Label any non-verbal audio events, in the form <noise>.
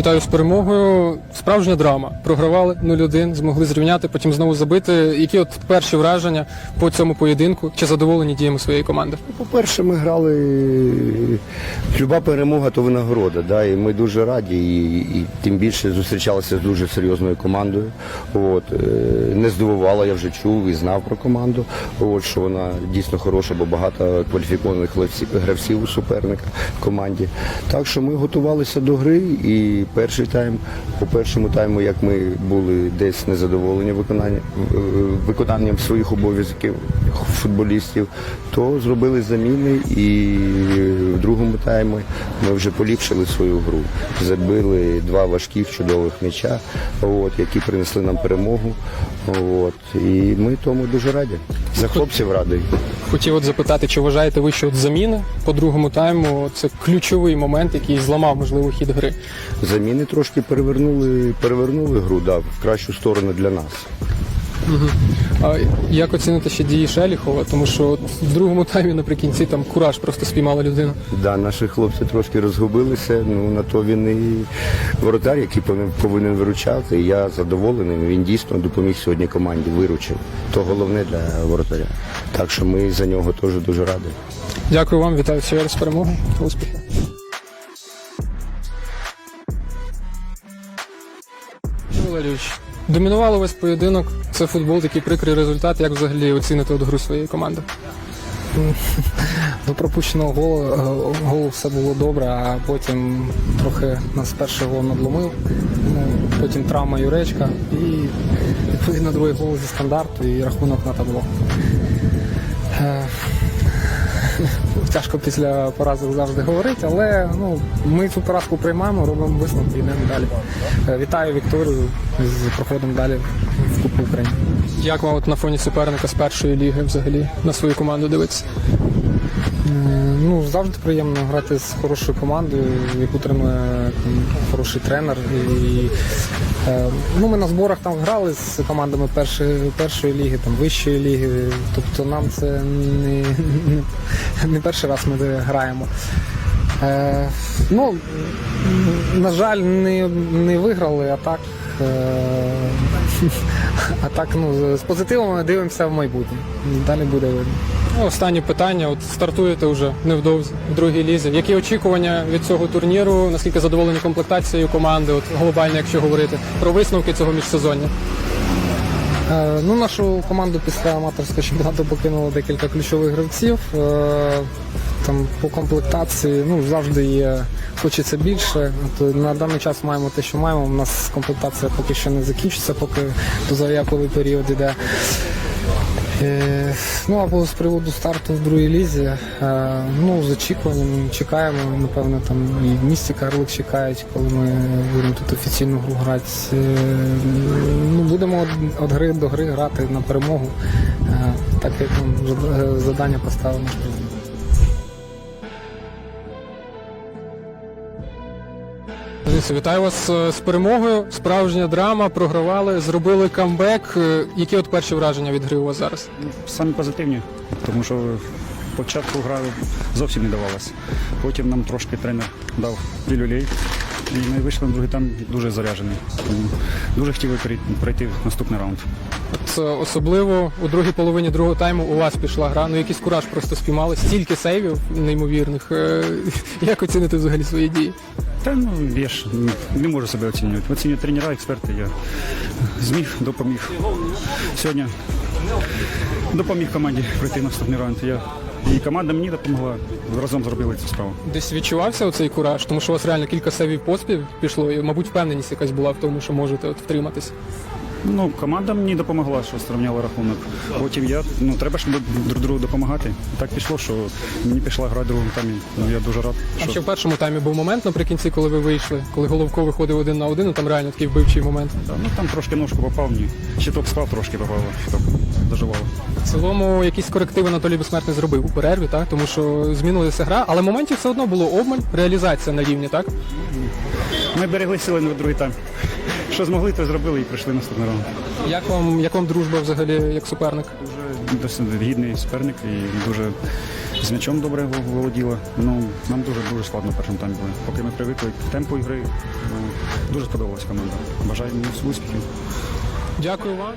Вітаю з перемогою. Справжня драма. Програвали 0-1, змогли зрівняти, потім знову забити. Які от перші враження по цьому поєдинку? Чи задоволені діями своєї команди? По-перше, ми грали люба перемога то винагорода. Да? І ми дуже раді, і, і тим більше зустрічалися з дуже серйозною командою. От, е, не здивувала, я вже чув і знав про команду, от, що вона дійсно хороша, бо багато кваліфікованих гравців у суперника в команді. Так що ми готувалися до гри і перший тайм, по першому тайму, як ми були десь незадоволені виконання, е, виконанням своїх обов'язків футболістів, то зробили заміни і в другому таймі ми вже поліпшили свою гру. Забили два важких чудових м'яча, от, які принесли нам перемогу. От, і ми тому дуже раді. За хлопців радий. Хотів от запитати, чи вважаєте ви, що от заміни по другому тайму це ключовий момент, який зламав можливо хід гри? Заміни трошки перевернули, перевернули гру да, в кращу сторону для нас. А як оцінити ще дії Шеліхова? Тому що от в другому таймі наприкінці там кураж просто спіймала людину. Да, наші хлопці трошки розгубилися. Ну на то він і воротар, який повинен, виручати. Я задоволений. Він дійсно допоміг сьогодні команді, виручив. То головне для воротаря. Так що ми за нього теж дуже раді. Дякую вам, вітаю ще раз з перемогою. Успіхів. Валерійович, домінувало весь поєдинок. Це футбол, такий прикрий результат. Як взагалі оціните от гру своєї команди? До пропущеного голу, е, голу все було добре, а потім трохи нас перший гол надломив. Ну, потім травма Юречка і відповідно другий гол зі стандарту і рахунок на табло. Тяжко після поразок завжди говорити, але ну, ми цю поразку приймаємо, робимо висновки і йдемо далі. Е, Вітаю Вікторію з проходом далі Кубку України. Як вам от на фоні суперника з першої ліги взагалі на свою команду дивитися? Ну, завжди приємно грати з хорошою командою, яку м, хороший тренер. І, е, ну, ми на зборах там грали з командами першої, першої ліги, там, вищої ліги. Тобто нам це не, не, не перший раз ми граємо. Е, ну, на жаль, не, не виграли, а так. Е, <laughs> а так, ну, з позитивом ми дивимося в майбутнє. Далі буде видно. Ну, Останнє питання. От стартуєте вже невдовзі в другій лізі. Які очікування від цього турніру? Наскільки задоволені комплектацією команди? От глобально, якщо говорити про висновки цього міжсезоння? Е, Ну, нашу команду після аматорського чемпіонату покинуло декілька ключових гравців. Е, Там по комплектації ну, завжди є, хочеться більше. От на даний час маємо те, що маємо. У нас комплектація поки що не закінчиться, поки дозаявковий період іде. Е, Ну або з приводу старту в другій лізі. е, Ну, з очікуванням чекаємо. Напевно, там і місті Карлик чекають, коли ми будемо тут офіційну гру грати. Е, Ну, будемо від- гри до гри грати на перемогу, е, так як нам е, завдання поставили Дивіться, Вітаю вас е, з перемогою. Справжня драма. Програвали, зробили камбек. Е, Які от перші враження від гри у вас зараз? Самі позитивні, тому що спочатку гра зовсім не давалася. Потім нам трошки тренер дав пілюлей. І ми вийшли на другий там дуже заряджений. Дуже хотіли пройти в наступний раунд. От, е, особливо у другій половині другого тайму у вас пішла гра. Ну якийсь кураж просто спіймали. Стільки сейвів неймовірних. Е, <laughs> Як оцінити взагалі свої дії? Та ну я ж не можу себе оцінювати. Оцінюють тренера, експерти. Я зміг, допоміг. Сьогодні допоміг команді пройти наступний раунд. Я і команда мені допомогла. Разом зробили цю справу. Десь відчувався оцей кураж, тому що у вас реально кілька сейвів поспіль пішло, і, мабуть, впевненість якась була в тому, що можете от втриматися. Ну, команда мені допомогла, що зрівняла рахунок. Потім я, ну треба ж друг другу допомагати. Так пішло, що мені пішла гра в другому таймі. Ну я дуже рад. А ще в першому таймі був момент наприкінці, коли ви вийшли, коли Головко виходив один на один, і там реально такий вбивчий момент. Та, Ну там трошки ножку попав мені. Щиток спав трошки попало, щиток доживало. В цілому якісь корективи Анатолій Безсмертний зробив у перерві, так тому що змінилася гра, але моментів все одно було обмаль, реалізація на рівні, так? Ми берегли сили на другий тайм. Що змогли, то зробили і прийшли наступний раунд. Як вам як вам дружба взагалі як суперник? Дуже досить гідний суперник і дуже з м'ячом добре володіла. Ну, нам дуже дуже складно в першому таймі було. Поки ми привикли к темпу ігри, ну, дуже сподобалась команда. Бажаю їм успіхів. Дякую вам.